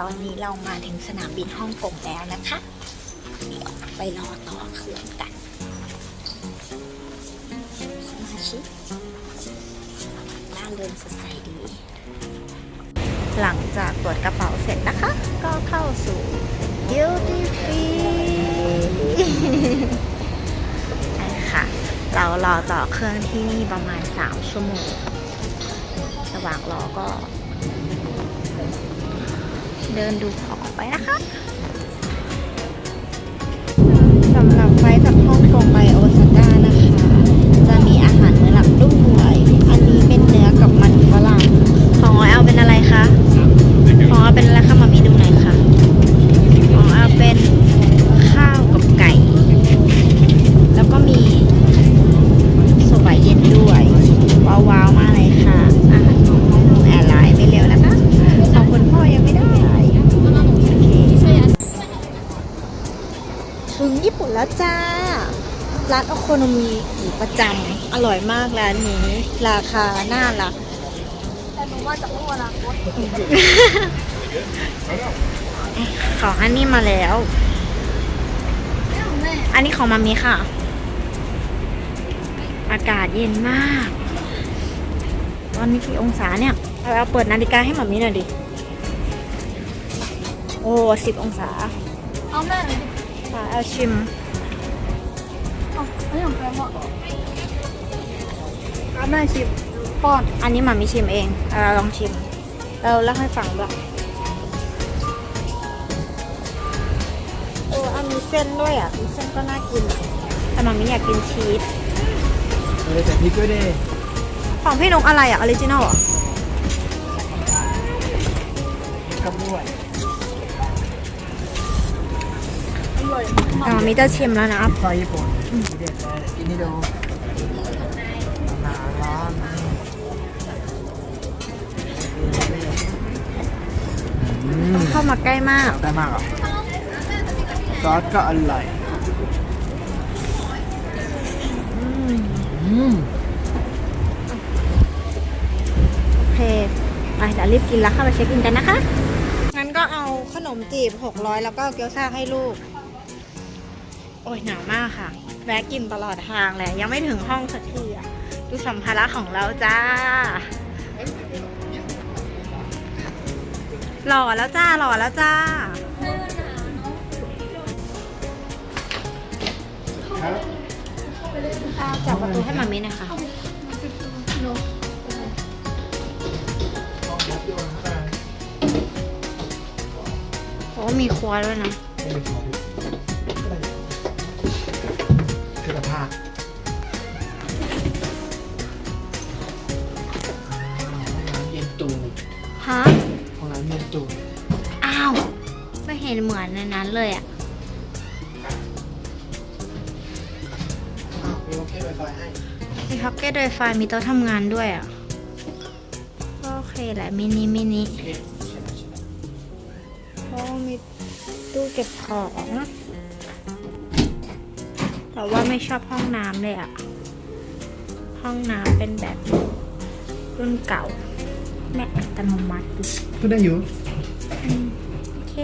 ตอนนี้เรามาถึงสนามบินฮ่องกงแล้วนะคะเดี๋ยวไปรอต่อเครื่องกันสมาชิกล่าเริงสดใสดี หลังจากตรวจกระเป๋าเสร็จนะคะ ก็เข้าสู่ duty free ใช่ค่ะ เรารอต่อเครื่องที่นี่ประมาณ 3 ชั่วโมงระหว่างรอก็ เดินดูของไปนะคะ ถึงญี่ปุ่นแล้วจ้า ร้านโอโคโนมิอยู่ประจำอร่อยมากร้านนี้ ราคาน่ารักแต่หนูว่าจากโลกอนาคตของอันนี้มาแล้ว อันนี้ของมามีค่ะ อากาศเย็นมาก ตอนนี้กี่องศาเนี่ยเอาเอาเปิดนาฬิกาให้มามีหน่อยดิ โอ้สิบองศา เอาแม่ เลยดิค่ะเอาชิมเอาอันนี้ของแกเหมาะเอาแม่ชิมป้อน อันนี้มามีชิมเองเอาลองชิม เราเล่าให้ฟังด้วยโอ้อันมีเส้นด้วยอะมีเส้นก็น่ากินอะแต่มามีอยากกินชีส เออแต่พริกด้วยดิของพี่นกอะไรอะออริจินอลอะกับด้วย อยแต่มามีจะชิมแล้วนะซอยญี่ปุ่นเด็ดเลยกินนี่ดูหนาร้อนอืมเข้ามาใกล้มาก ได้มากอะซอสก็อร่อยอืมอืมโอเคไปเดี๋ยวรีบกินแล้วเข้าไปเช็คอินกันนะคะ งั้นก็เอาขนมจีบ 600 แล้วก็เกี๊ยวซ่าให้ลูก โอ้ยหนาวมากค่ะ แวะกินตลอดทางเลยยังไม่ถึงห้องสักทีอะดูสัมภาระของเราจ้าหล่อแล้วจ้าหล่อแล้วจ้าจับประตูให้มามิน่อยค่ะโอ้มีครัวด้วยนะ ฮะห้องน้ำเย็นตูอ้าว ไม่เห็นเหมือนในนั้นเลยอะมีโอเคไวไฟให้ มีพ็อกเก็ตไวไฟมีโต๊ะทำงานด้วยอะก็โอเคแหละมินิมินิโอเคใช่ไหมใช่ไหมเพราะว่ามีตู้เก็บของ แต่ว่าไม่ชอบห้องน้ำเลยอะห้องน้ำเป็นแบบรุ่นเก่า แม่อัตโนมัติก็ได้อยู่ โอเค